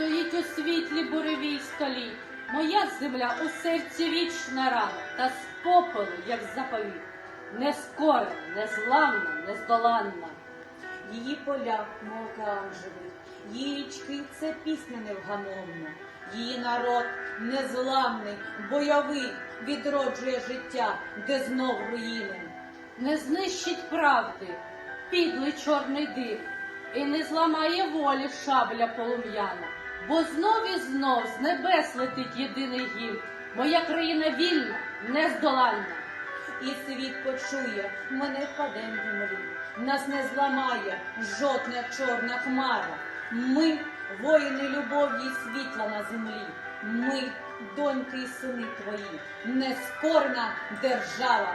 стоїть у світлі буревій столі. Моя земля у серці вічна рана, та з попелу, як заповіт. Нескорена, незламна, нездоланна. Її поля, мов живий, її річки це пісня невгамовна. Її народ незламний, бойовий, відроджує життя, де знов руїни. Не знищить правди, підлий чорний дим, і не зламає волі шабля полум'яна, бо знов і знов з небес летить єдиний гімн. Моя країна вільна, нездоланна. І світ почує, ми не впадем в землі. Нас не зламає жодна чорна хмара. Ми воїни любові і світла на землі. Ми доньки і сини твої, нескорна держава.